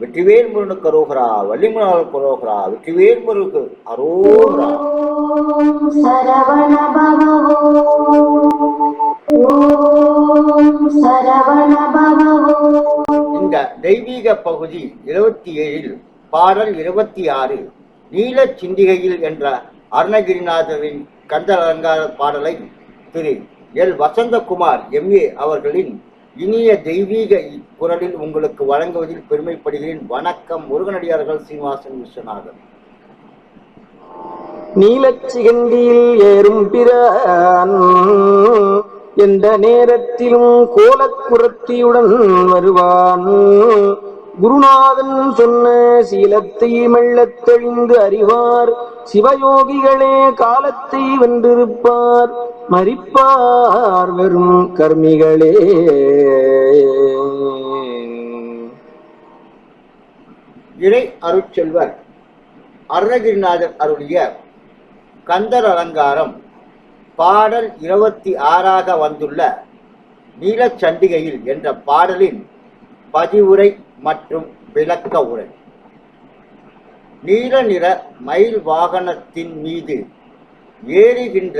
வெற்றிவேல் முருகனுக்கு அரோகரா வள்ளிமுருகனுக்கு கரோகரா வெற்றிவேல் முருக்கு அரோகரா. சரவண சரவண இந்த தெய்வீக பகுதி இருபத்தி ஏழில் பாடல் இருபத்தி ஆறு நீல சிந்திகையில் என்ற அருணகிரிநாதரின் கந்த அலங்கார பாடலை திரு எல். வசந்தகுமார் எம்ஏ அவர்களின் இனிய தெய்வீக குரலில் உங்களுக்கு வழங்குவதில் பெருமைப்படுகிறேன். வணக்கம் முருகனடியார்கள் சீனிவாசன் விஸ்வநாதன். நீலச்சிகண்டியில் ஏறும் பிரான் எந்த நேரத்திலும் கோலக்குரத்தியுடன் வருவான். குருநாதன் சொன்ன சீலத்தை மெல்லத் தெளிந்து அறிவார். சிவயோகிகளே காலத்தை வென்றிருப்பார். மறிப்பார் வெறும் கர்மிகளே. இறை அருட்செல்வர் அருணகிரிநாதர் அருளிய கந்தர் அலங்காரம் பாடல் இருபத்தி ஆறாக வந்துள்ள நீலச்சண்டிகையில் என்ற பாடலின் பதிவுரை மற்றும் விளக்க உரை. நீல நிற மயில் வாகனத்தின் மீது ஏறுகின்ற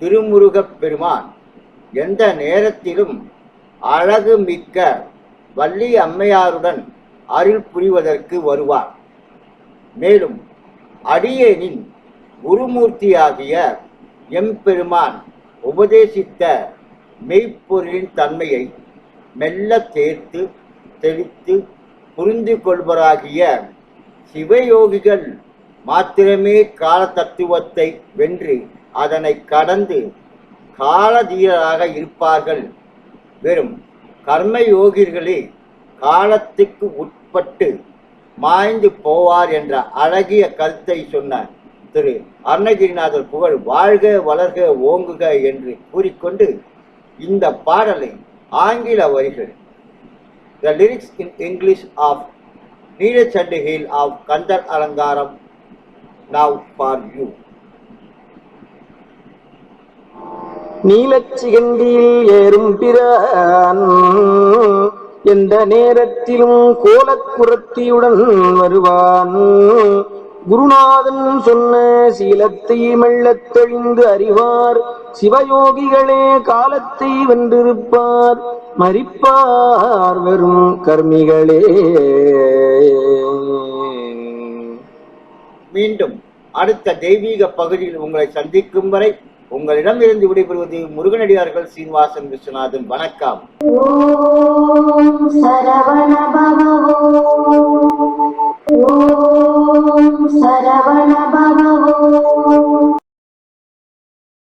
திருமுருகப் பெருமான் எந்த நேரத்திலும் அழகு மிக்க வள்ளி அம்மையாருடன் அருள் புரிவதற்கு வருவார். மேலும் அடியேனின் குருமூர்த்தியாகிய எம்பெருமான் உபதேசித்த மெய்ப்பொருளின் தன்மையை மெல்ல தேர்த்து தெளித்து புரிந்து கொள்வராகிய சிவயோகிகள் மாத்திரமே கால தத்துவத்தை வென்று அதனை கடந்து காலதீரராக இருப்பார்கள். வெறும் கர்மயோகிகளே காலத்துக்கு உட்பட்டு மாய்ந்து போவார் என்ற அழகிய கருத்தை சொன்ன திரு அருணகிரிநாதர் புகழ் வாழ்க வளர்க ஓங்குக என்று கூறிக்கொண்டு இந்த பாடலை ஆங்கில வரிகள் the lyrics in English of நீலச்சண்டிகையில் of Kandar Alangaram now for you நீலச்சிகண்டியில் ஏறும் பிரான். எந்த நேரத்திலும் கோலக்குரத்தியுடன் வருவான். குருநாதன் சொன்ன சீலத்தை மெல்லத் தெளிந்து அறிவார். சிவயோகிகளே காலத்தை வென்றிருப்பார். மறிப்பார் வெறும் கர்மிகளே. மீண்டும் அடுத்த தெய்வீக பகுதியில் உங்களை சந்திக்கும் வரை உங்களிடம் இருந்து விடைபெறுவது முருகனடியார்கள் சீனிவாசன் விஸ்வநாதன். வணக்கம். சரவண